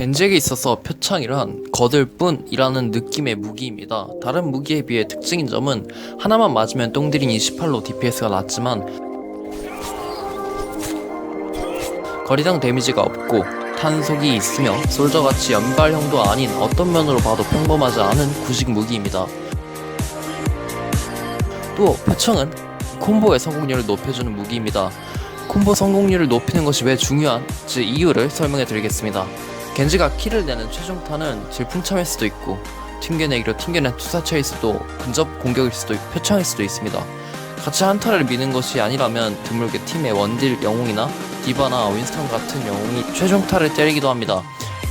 겐지에게 있어서 표창이란 거들뿐이라는 느낌의 무기입니다. 다른 무기에 비해 특징인 점은 하나만 맞으면 똥들인 28로 DPS가 낮지만 거리당 데미지가 없고 탄속이 있으며 솔저같이 연발형도 아닌 어떤 면으로 봐도 평범하지 않은 구식 무기입니다. 또 표창은 콤보의 성공률을 높여주는 무기입니다. 콤보 성공률을 높이는 것이 왜 중요한지 이유를 설명해 드리겠습니다. 겐지가 키를 내는 최종타는 질풍참일 수도 있고 튕겨내기로 튕겨낸 투사체일 수도 근접 공격일 수도 있고 표창일 수도 있습니다. 같이 한타를 미는 것이 아니라면 드물게 팀의 원딜 영웅이나 디바나 윈스턴 같은 영웅이 최종타를 때리기도 합니다.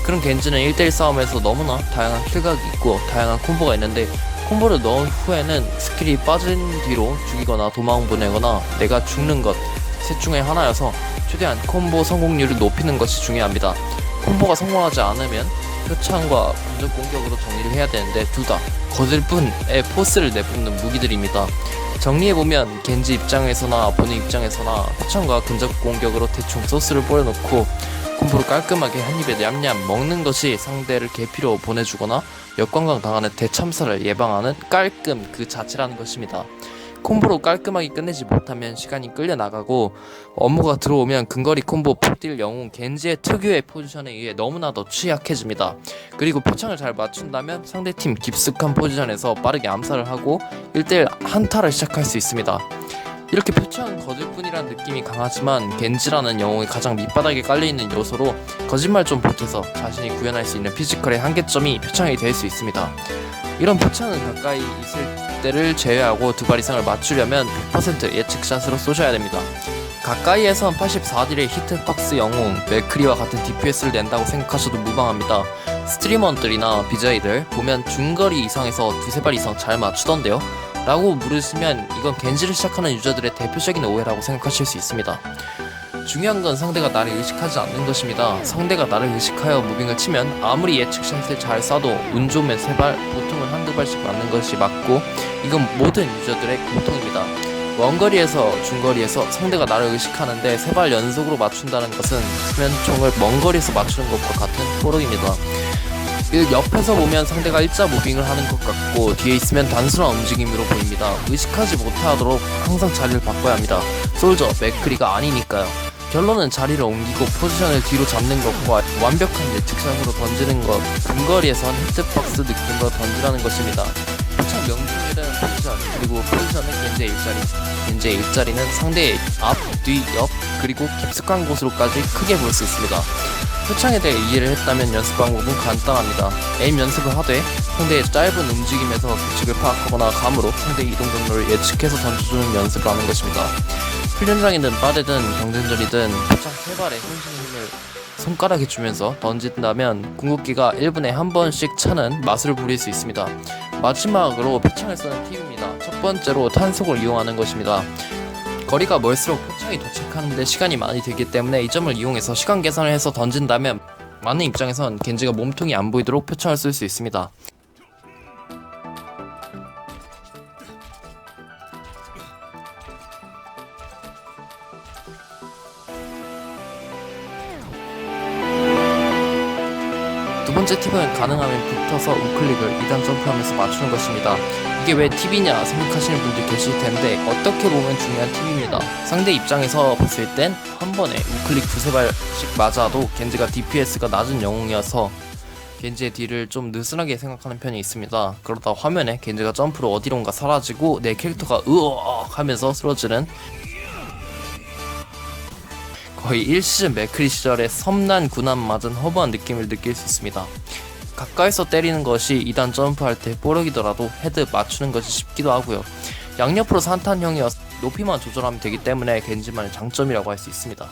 그런 겐지는 1대1 싸움에서 너무나 다양한 킬각이 있고 다양한 콤보가 있는데 콤보를 넣은 후에는 스킬이 빠진 뒤로 죽이거나 도망 보내거나 내가 죽는 것 셋 중에 하나여서 최대한 콤보 성공률을 높이는 것이 중요합니다. 콤보가 성공하지 않으면 표창과 근접 공격으로 정리를 해야 되는데 둘 다 거들 뿐의 포스를 내뿜는 무기들입니다. 정리해보면 겐지 입장에서나 본인 입장에서나 표창과 근접 공격으로 대충 소스를 뿌려놓고 콤보를 깔끔하게 한 입에 냠냠 먹는 것이 상대를 개피로 보내주거나 역관광 당하는 대참사를 예방하는 깔끔 그 자체라는 것입니다. 콤보로 깔끔하게 끝내지 못하면 시간이 끌려 나가고 업무가 들어오면 근거리 콤보 폭딜 영웅 겐지의 특유의 포지션에 의해 너무나도 취약해집니다. 그리고 표창을 잘 맞춘다면 상대팀 깊숙한 포지션에서 빠르게 암살을 하고 1대1 한타를 시작할 수 있습니다. 이렇게 표창은 거들뿐이라는 느낌이 강하지만 겐지라는 영웅이 가장 밑바닥에 깔려있는 요소로 거짓말 좀 보태서 자신이 구현할 수 있는 피지컬의 한계점이 표창이 될 수 있습니다. 이런 표창은 가까이 있을 때를 제외하고 두 발 이상을 맞추려면 100% 예측샷으로 쏘셔야 됩니다. 가까이에선 84딜의 히트박스 영웅, 맥크리와 같은 DPS를 낸다고 생각하셔도 무방합니다. 스트리머들이나 BJ들 보면 중거리 이상에서 두세 발 이상 잘 맞추던데요? 라고 물으시면 이건 겐지를 시작하는 유저들의 대표적인 오해라고 생각하실 수 있습니다. 중요한 건 상대가 나를 의식하지 않는 것입니다. 상대가 나를 의식하여 무빙을 치면 아무리 예측샷을 잘 쏴도 운 좋으면 세 발, 보통은 한두 발씩 맞는 것이 맞고 이건 모든 유저들의 공통입니다. 원거리에서 중거리에서 상대가 나를 의식하는데 세 발 연속으로 맞춘다는 것은 수면총을 먼 거리에서 맞추는 것과 같은 포록입니다. 그 옆에서 보면 상대가 일자 무빙을 하는 것 같고 뒤에 있으면 단순한 움직임으로 보입니다. 의식하지 못하도록 항상 자리를 바꿔야 합니다. 솔저, 맥크리가 아니니까요. 결론은 자리를 옮기고 포지션을 뒤로 잡는 것과 완벽한 예측샷으로 던지는 것, 근거리에선 히트박스 느낌으로 던지라는 것입니다. 포착 명중률은 포지션, 그리고 포지션은 겐지의 일자리. 겐지의 일자리는 상대의 앞, 뒤, 옆, 그리고 깊숙한 곳으로까지 크게 볼 수 있습니다. 표창에 대해 이해를 했다면 연습 방법은 간단합니다. 에임 연습을 하되 상대의 짧은 움직임에서 규칙을 파악하거나 감으로 상대 이동 경로를 예측해서 던져주는 연습을 하는 것입니다. 훈련장이든 빠르든 경쟁전이든 표창 세 발에 혼신의 힘을 손가락에 주면서 던진다면 궁극기가 1분에 한 번씩 차는 맛을 부릴 수 있습니다. 마지막으로 표창을 쓰는 팁입니다. 첫 번째로 탄속을 이용하는 것입니다. 거리가 멀수록 표창이 도착하는데 시간이 많이 들기 때문에 이 점을 이용해서 시간 계산을 해서 던진다면 많은 입장에선 겐지가 몸통이 안 보이도록 표창을 쓸 수 있습니다. 두 번째 팁은 가능하면 붙어서 우클릭을 2단 점프하면서 맞추는 것입니다. 이게 왜 팁이냐 생각하시는 분들 계실 텐데 어떻게 보면 중요한 팁입니다. 상대 입장에서 봤을 땐 한 번에 우클릭 두세 발씩 맞아도 겐지가 DPS가 낮은 영웅이어서 겐지의 딜을 좀 느슨하게 생각하는 편이 있습니다. 그러다 화면에 겐지가 점프로 어디론가 사라지고 내 캐릭터가 으억 하면서 쓰러지는 거의 1시즌 맥크리 시절의 섬난 군함 맞은 허무한 느낌을 느낄 수 있습니다. 가까이서 때리는 것이 2단 점프할 때 뽀록이더라도 헤드 맞추는 것이 쉽기도 하고요. 양옆으로 산탄형이어 높이만 조절하면 되기 때문에 겐지만의 장점이라고 할 수 있습니다.